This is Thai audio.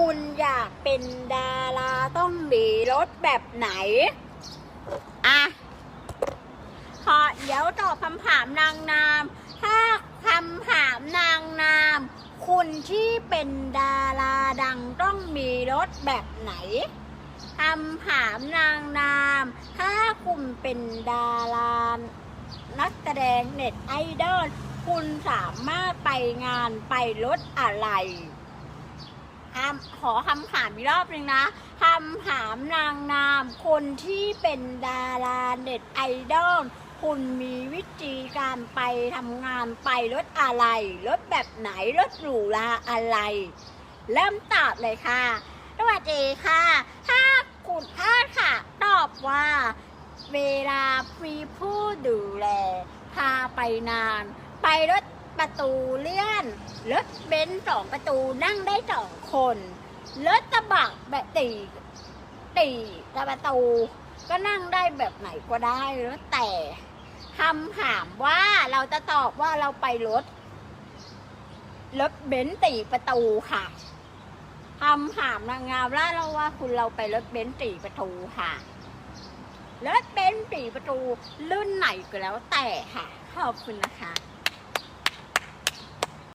คุณอยากเป็นดาราต้องมีรถแบบไหน อะขอเดี๋ยวตอบคำถามนางนาม ถ้าคำถามนางนาม คุณที่เป็นดาราดังต้องมีรถแบบไหนคำถามนางนาม ถ้าคุณเป็นดารานักแสดงเน็ตไอดอลคุณสามารถไปงานไปรถอะไร ขอคำถามอีกรอบหนึ่งนะคำถามนางนาม คนที่เป็นดาราเน็ตไอดอลคุณมีวิธีการไปทำงานไปรถอะไร รถแบบไหน รถหรูราอะไร เริ่มตอบเลยค่ะสวัสดีค่ะ ถ้าคุณถ้าค่ะ ตอบว่า เวลามีผู้ดูแลพาไปนาน ไปรถประตูเลื่อน รถเบนซ์สองประตูนั่งได้สองคนรถกระบะแบบตีตีประตู ก็นั่งได้แบบไหนก็ได้แล้วแต่คำถามว่าเราจะตอบว่าเราไปรถรถเบนซ์ตีประตูค่ะคำถามนางงามล้วเราว่าคุณเราไปรถเบนซ์ตีประตูค่ะรถเบนซ์ตีประตูรุ่นไหนก็แล้วแต่ค่ะขอบคุณนะคะ